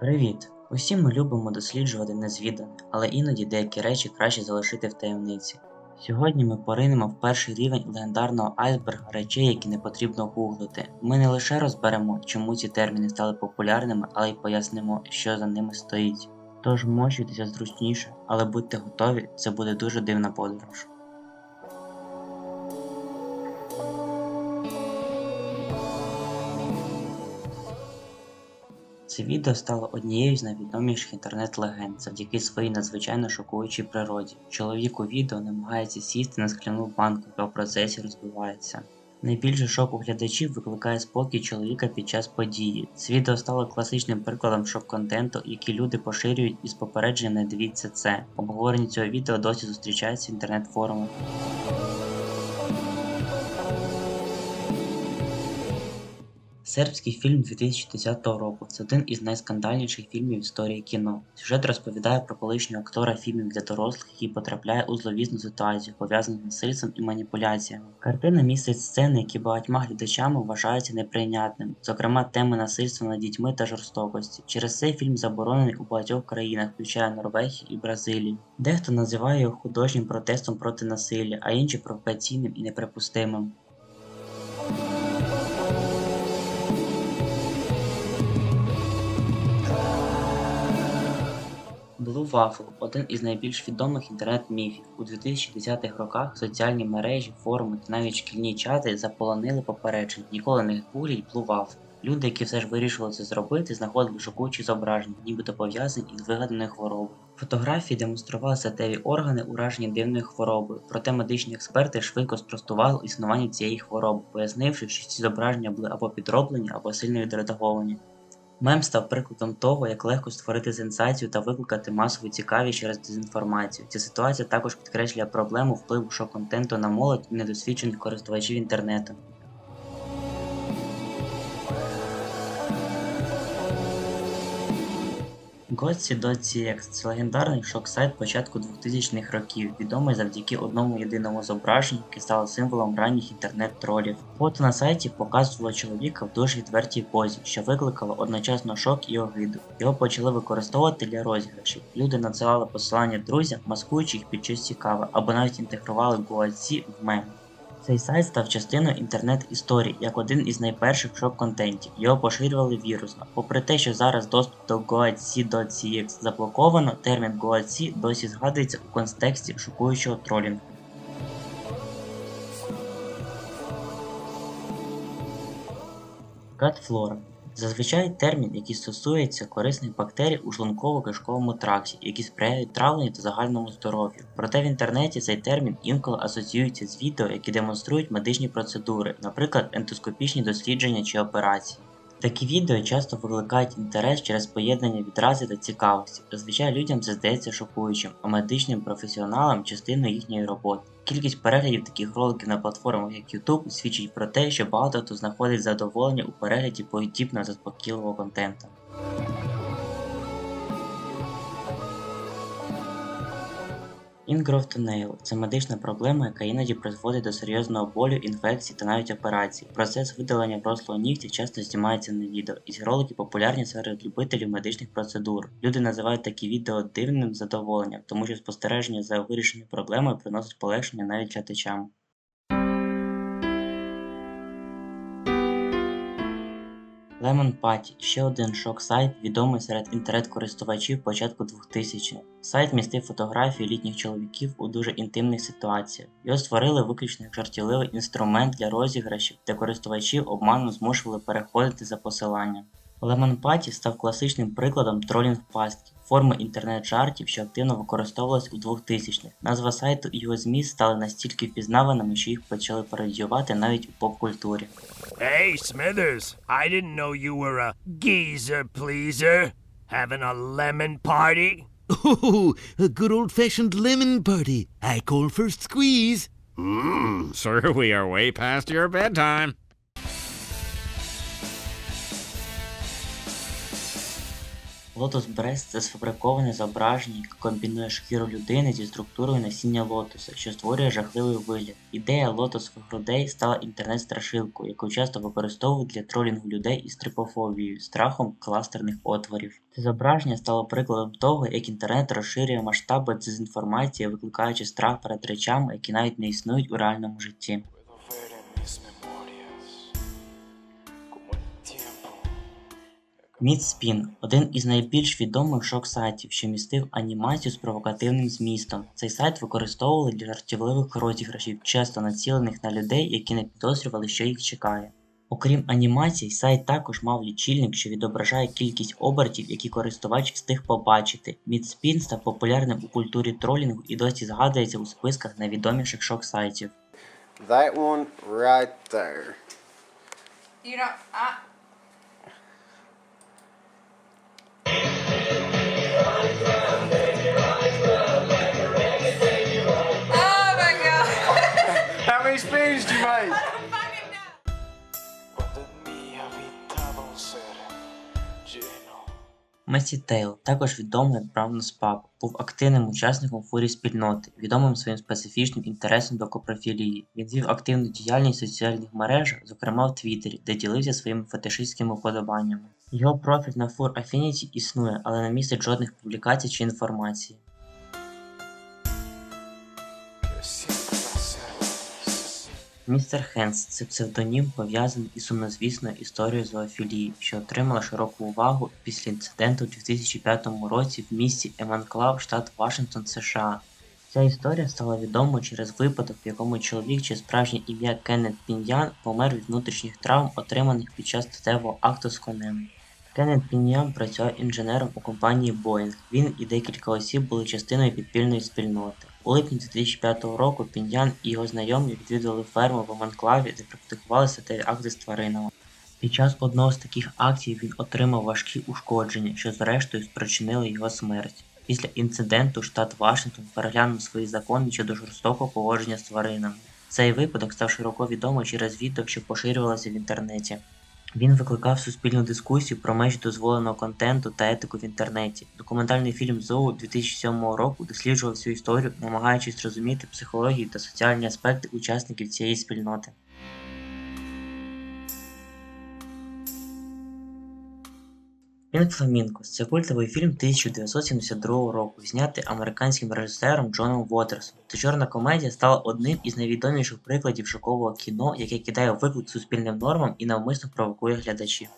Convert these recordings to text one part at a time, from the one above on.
Привіт! Усі ми любимо досліджувати незвідане, але іноді деякі речі краще залишити в таємниці. Сьогодні ми поринемо в перший рівень легендарного айсберга речей, які не потрібно гуглити. Ми не лише розберемо, чому ці терміни стали популярними, але й пояснимо, що за ними стоїть. Тож мочуйтеся зручніше, але будьте готові, це буде дуже дивна подорож. Це відео стало однією з найвідоміших інтернет-легенд завдяки своїй надзвичайно шокуючій природі. Чоловік у відео намагається сісти на скляну банку, яка в процесі розбивається. Найбільше шок у глядачів викликає спокій чоловіка під час події. Це відео стало класичним прикладом шок-контенту, який люди поширюють із попередженням не дивіться це. Обговорення цього відео досі зустрічається в інтернет-форумах. Сербський фільм 2010 року це один із найскандальніших фільмів історії кіно. Сюжет розповідає про колишнього актора фільмів для дорослих, який потрапляє у зловісну ситуацію, пов'язану з насильством і маніпуляціями. Картина містить сцени, які багатьма глядачами вважаються неприйнятними, зокрема теми насильства над дітьми та жорстокості. Через це фільм заборонений у багатьох країнах, включає Норвегію і Бразилію. Дехто називає його художнім протестом проти насилля, а інші провокаційним і неприпустимим. Blue Waffle – один із найбільш відомих інтернет-міфів. У 2010-х роках соціальні мережі, форуми та навіть шкільні чати заполонили попереджень. Ніколи не гугліть Blue Waffle. Люди, які все ж вирішили це зробити, знаходили шокуючі зображення, нібито пов'язані із вигаданою хворобою. Фотографії демонстрували статеві органи, уражені дивною хворобою, проте медичні експерти швидко спростували існування цієї хвороби, пояснивши, що ці зображення були або підроблені, або сильно відредаговані. Мем став прикладом того, як легко створити сенсацію та викликати масову цікавість через дезінформацію. Ця ситуація також підкреслює проблему впливу шок-контенту на молодь і недосвідчених користувачів інтернету. Gotsi.cx – це легендарний шок-сайт початку 2000-х років, відомий завдяки одному єдиному зображенню, яке стало символом ранніх інтернет-тролів. Фото на сайті показувало чоловіка в дуже відвертій позі, що викликало одночасно шок і огиду. Його почали використовувати для розіграшів. Люди надсилали посилання друзям, маскуючи їх під щось цікаве, або навіть інтегрували Goatsi в меми. Цей сайт став частиною інтернет-історії як один із найперших шок-контентів. Його поширювали вірусно. Попри те, що зараз доступ до goatc.cx заблоковано, термін goatc досі згадується у контексті шокуючого тролінгу. Гатфлора Зазвичай термін, який стосується корисних бактерій у шлунково-кишковому тракті, які сприяють травленню та загальному здоров'ю. Проте в інтернеті цей термін інколи асоціюється з відео, які демонструють медичні процедури, наприклад, ендоскопічні дослідження чи операції. Такі відео часто викликають інтерес через поєднання відрази та цікавості. Зазвичай людям це здається шокуючим, а медичним професіоналам частиною їхньої роботи. Кількість переглядів таких роликів на платформах як YouTube свідчить про те, що багато хто знаходить задоволення у перегляді подібного заспокійливого контенту. Nail – це медична проблема, яка іноді призводить до серйозного болю, інфекцій та навіть операцій. Процес видалення врослого нігтя часто знімається на відео, і ці ролики популярні серед любителів медичних процедур. Люди називають такі відео дивним задоволенням, тому що спостереження за вирішенням проблемою приносить полегшення навіть читачам. Lemon Party – ще один шок-сайт, відомий серед інтернет-користувачів початку 2000-х. Сайт містив фотографії літніх чоловіків у дуже інтимних ситуаціях. Його створили виключно як жартівливий інструмент для розіграшів, де користувачів обманом змушували переходити за посиланням. Lemon Party став класичним прикладом тролінг пастки, форми інтернет-жартів, що активно використовувалась у 2000-х. Назва сайту і його зміст стали настільки впізнаваними, що їх почали пародіювати навіть у поп-культурі. Hey, Smithers, I didn't know you were a geezer pleaser. Having a lemon party? Oh, a good old fashioned lemon party. I call first squeeze. Mmm, sir, we are way past your bedtime. Лотос Брест це сфабриковане зображення, яке комбінує шкіру людини зі структурою насіння лотоса, що створює жахливий вигляд. Ідея лотосових грудей стала інтернет-страшилкою, яку часто використовують для тролінгу людей із трипофобією, страхом кластерних отворів. Це зображення стало прикладом того, як інтернет розширює масштаби дезінформації, викликаючи страх перед речами, які навіть не існують у реальному житті. Мідспін один із найбільш відомих шок-сайтів, що містив анімацію з провокативним змістом. Цей сайт використовували для жартівливих розіграшів, часто націлених на людей, які не підозрювали, що їх чекає. Окрім анімацій, сайт також мав лічильник, що відображає кількість обертів, які користувач встиг побачити. Мідспін став популярним у культурі тролінгу і досі згадується у списках найвідоміших шок-сайтів. That one right there. You don't. I, Месі Тейл, також відомий як Браунс Пап, був активним учасником фурі спільноти, відомим своїм специфічним інтересом до копрофілії. Він вів активну діяльність в соціальних мережах, зокрема в Твіттері, де ділився своїми фетишистськими вподобаннями. Його профіль на Фур Affinity існує, але не містить жодних публікацій чи інформації. Містер Хенс це псевдонім пов'язаний із сумнозвісною історією зоофілії, що отримала широку увагу після інциденту у 2005 році в місті Еманклав, штат Вашингтон, США. Ця історія стала відомою через випадок, в якому чоловік, чиє справжнє ім'я Кеннет Піньян, помер від внутрішніх травм, отриманих під час статевого акту з конем. Кеннет Піньян працював інженером у компанії Boeing. Він і декілька осіб були частиною підпільної спільноти. У липні 2005 року Піньян і його знайомі відвідали ферму в Аманклаві, де практикували статеві акти з тваринами. Під час одного з таких акцій він отримав важкі ушкодження, що зрештою спричинили його смерть. Після інциденту штат Вашингтон переглянув свої закони щодо жорстокого поводження з тваринами. Цей випадок став широко відомий через відео, що поширювалося в інтернеті. Він викликав суспільну дискусію про межі дозволеного контенту та етику в інтернеті. Документальний фільм Зоу 2007 року досліджував цю історію, намагаючись зрозуміти психологію та соціальні аспекти учасників цієї спільноти. Пінк Фламінко це культовий фільм 1972 року, знятий американським режисером Джоном Уотерсом. Та чорна комедія стала одним із найвідоміших прикладів шокового кіно, яке кидає виклик суспільним нормам і навмисно провокує глядачів.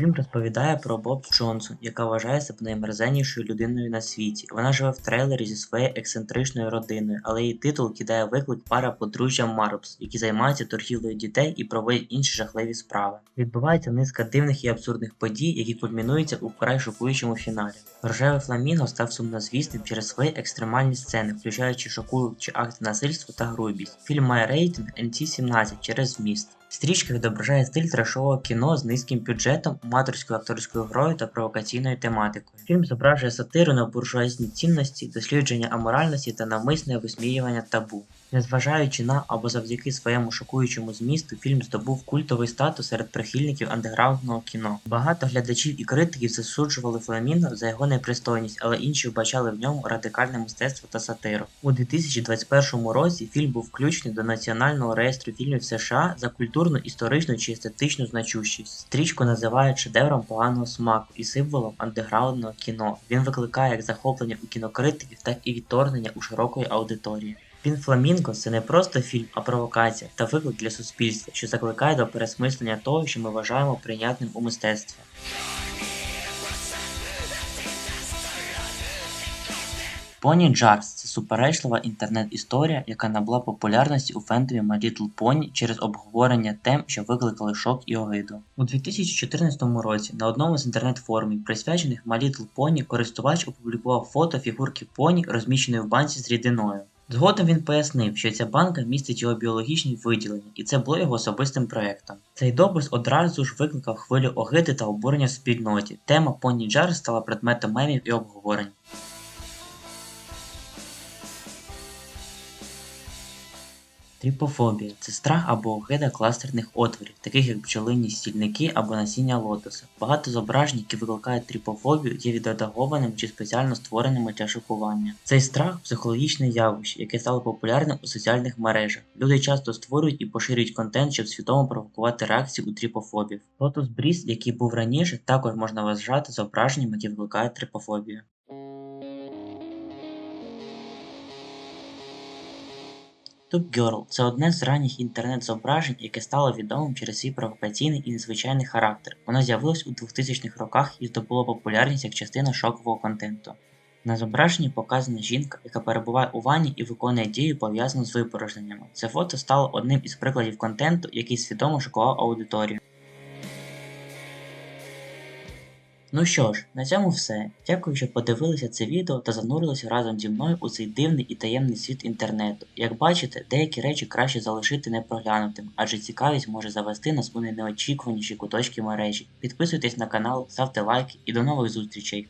Фільм розповідає про Боб Джонсон, яка вважає себе наймерзеннішою людиною на світі. Вона живе в трейлері зі своєю ексцентричною родиною, але її титул кидає виклик пара подружжя Марпс, які займаються торгівлею дітей і проводять інші жахливі справи. Відбувається низка дивних і абсурдних подій, які кульмінуються у вкрай шокуючому фіналі. Рожевий фламінго став сумнозвісним через свої екстремальні сцени, включаючи шокуючі акти насильства та грубість. Фільм має рейтинг NC-17 через зміст. Стрічка відображає стиль трешового кіно з низьким бюджетом, аматорською акторською грою та провокаційною тематикою. Фільм зображує сатиру на буржуазні цінності, дослідження аморальності та навмисне висміювання табу. Незважаючи на або завдяки своєму шокуючому змісту, фільм здобув культовий статус серед прихильників андеграундного кіно. Багато глядачів і критиків засуджували Фламінго за його непристойність, але інші вбачали в ньому радикальне мистецтво та сатиру. У 2021 році фільм був включений до Національного реєстру фільмів США за культурну, історичну чи естетичну значущість. Стрічку називають шедевром поганого смаку і символом андеграундного кіно. Він викликає як захоплення у кінокритиків, так і відторгнення у широкої аудиторії. Пін Фламінго це не просто фільм, а провокація та виклик для суспільства, що закликає до пересмислення того, що ми вважаємо прийнятним у мистецтві. Pony Jars – це суперечлива інтернет-історія, яка набула популярності у фентові My Little Pony через обговорення тем, що викликали шок і огиду. У 2014 році на одному з інтернет-форумів, присвячених My Little Pony, користувач опублікував фото фігурки поні, розміщеної в банці з рідиною. Згодом він пояснив, що ця банка містить його біологічні виділення, і це було його особистим проєктом. Цей допис одразу ж викликав хвилю огиди та обурення в спільноті. Тема Pony Джар стала предметом мемів і обговорень. Тріпофобія це страх або огида кластерних отворів, таких як бджолині стільники або насіння лотоса. Багато зображень, які викликають тріпофобію, є відредагованим чи спеціально створеними для шокування. Цей страх психологічне явище, яке стало популярним у соціальних мережах. Люди часто створюють і поширюють контент, щоб свідомо провокувати реакцію у тріпофобів. Лотос Бріз, який був раніше, також можна вважати зображенням, які викликають тріпофобію. Tube Girl – це одне з ранніх інтернет-зображень, яке стало відомим через свій провокаційний і незвичайний характер. Воно з'явилось у 2000-х роках і здобуло популярність як частина шокового контенту. На зображенні показана жінка, яка перебуває у ванні і виконує дію пов'язану з випорожненнями. Це фото стало одним із прикладів контенту, який свідомо шокував аудиторію. Ну що ж, на цьому все. Дякую, що подивилися це відео та занурилися разом зі мною у цей дивний і таємний світ інтернету. Як бачите, деякі речі краще залишити непроглянутим, адже цікавість може завести нас у найнеочікуваніші куточки мережі. Підписуйтесь на канал, ставте лайки і до нових зустрічей!